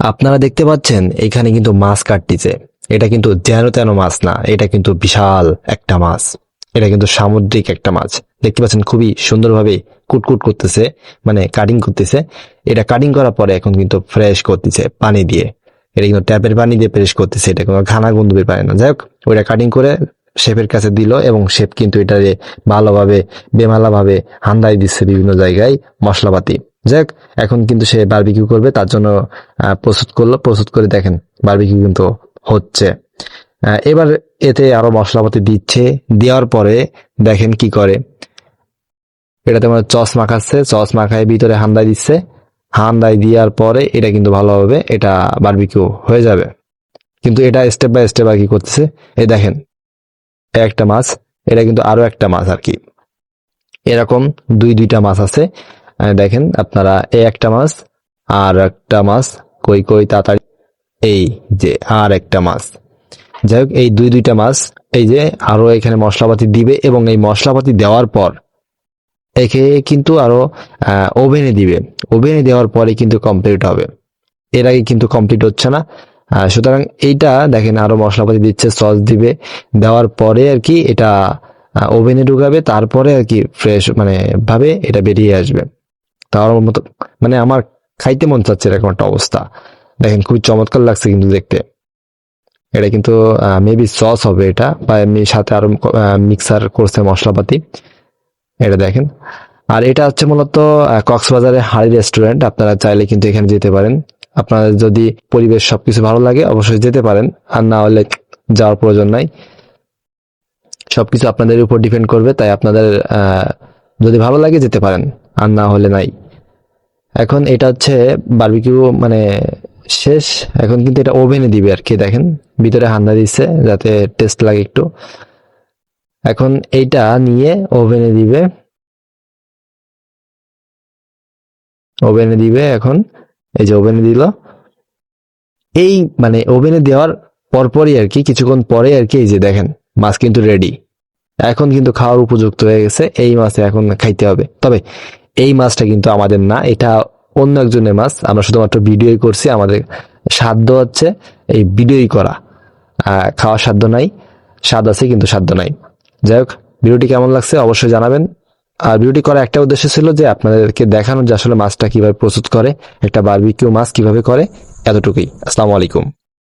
আপনারা দেখতে পাচ্ছেন, এখানে কিন্তু মাছ কাটতিছে। এটা কিন্তু যেন তেন মাছ না, এটা কিন্তু বিশাল একটা মাছ। এটা কিন্তু সামুদ্রিক একটা মাছ। দেখতে পাচ্ছেন, খুবই সুন্দরভাবে কুটকুট করতেছে মানে কাটিং করতেছে। এটা কাটিং করার পরে এখন কিন্তু ফ্রেশ করতেছে পানি দিয়ে। এটা কিন্তু ট্যাপের পানি দিয়ে ফ্রেশ করতেছে, এটা কোনো ঘানা গন্ধবের পানি না। যাই হোক, ওইটা কাটিং করে শেফের কাছে দিল এবং শেফ কিন্তু এটারে ভালোভাবে, বেমালাভাবে হান্দাই দিচ্ছে বিভিন্ন জায়গায় মশলাপাতি। যাই হোক এখন কিন্তু সে বারবিকিউ করবে, তার জন্য প্রস্তুত করল, প্রস্তুত করে দেখেন বারবিকিউ কিন্তু হচ্ছে। এবার এতে আরও মশলাপাতি দিচ্ছে, দেওয়ার পরে দেখেন কি করে। এটাতে মানে চস মাখাচ্ছে, চস মাখায় ভিতরে হান্দাই দিচ্ছে। হান্দাই দেওয়ার পরে এটা কিন্তু ভালোভাবে এটা বারবিকিউ হয়ে যাবে। কিন্তু এটা স্টেপ বাই স্টেপ আর কি করতেছে, এই দেখেন, একটা মাছ, এটা কিন্তু আরও একটা মাছ আর কি। এরকম দুই দুইটা মাছ আছে দেখেন, আপনারা এই একটা মাছ, আর একটা মাছ, কই কই তাড়াতাড়ি। এই যে আর একটা মাছ। যাই হোক, এই দুই দুইটা মাছ, এই যে আরও এখানে মশলাপাতি দিবে এবং এই মশলাপাতি দেওয়ার পর একে কিন্তু আরও ওভেনে দিবে। ওভেনে দেওয়ার পরে কিন্তু কমপ্লিট হবে। এর আগে কিন্তু কমপ্লিট হচ্ছে না। সুতরাং এইটা দেখেন আরও মশলাপাতি দিচ্ছে সস দিবে। দেওয়ার পরে আর কি এটা ওভেনে ঢুকাবে, তারপরে আর কি ফ্রেশ মানে ভাবে এটা বেরিয়ে আসবে। তার মতো মানে আমার খাইতে মন চাচ্ছে এরকম একটা অবস্থা। দেখেন খুবই চমৎকার লাগছে কিন্তু দেখতে। এটা কিন্তু মেবি সস হবে এটা বা এমনি সাথে আরও মিক্সার করছে মশলাপাতি। এটা দেখেন। আর এটা হচ্ছে মূলত আহ, কক্সবাজারের হাড়ি রেস্টুরেন্ট আপনারা চাইলে কিন্তু এখানে যেতে পারেন। আপনাদের যদি পরিবেশ সবকিছু ভালো লাগে অবশ্যই যেতে পারেন। আর না হলে যাওয়ার প্রয়োজন নাই। সবকিছু আপনাদের উপর ডিপেন্ড করবে তাই আপনাদের যদি ভালো লাগে যেতে পারেন। আর না হলে নাই। এখন এটা হচ্ছে বারবিকিউ মানে শেষ। এখন কিন্তু এটা ওভেনে দিবে আর কি, দেখেন। ভিতরে হান্না দিচ্ছে যাতে টেস্ট লাগে একটু। এখন এইটা নিয়ে ওভেনে দিবে। ওভেনে দিবে এখন। এই যে ওভেনে দিল। এই মানে ওভেনে দেওয়ার পরপরই আর কি, কিছুক্ষণ পরে আর কি, এই যে দেখেন, মাছ কিন্তু রেডি এখন কিন্তু খাওয়ার উপযুক্ত হয়ে গেছে, এই মাছে এখন খাইতে হবে। তবে এই মাছটা কিন্তু আমাদের না, এটা অন্য একজনের মাছ। আমরা শুধুমাত্র ভিডিওই করছি, আমাদের সাধ্য হচ্ছে এই ভিডিওই করা। খাওয়ার সাধ্য নাই, স্বাদ আছে কিন্তু সাধ্য নাই। যাই হোক, ভিডিওটি কেমন লাগছে অবশ্যই জানাবেন। আর ভিডিওটি করার একটা উদ্দেশ্য ছিল যে আপনাদেরকে দেখানো যে আসলে মাছটা কীভাবে প্রস্তুত করে, একটা বারবিকিউ মাছ কীভাবে করে, এতটুকুই। আসসালামু আলাইকুম।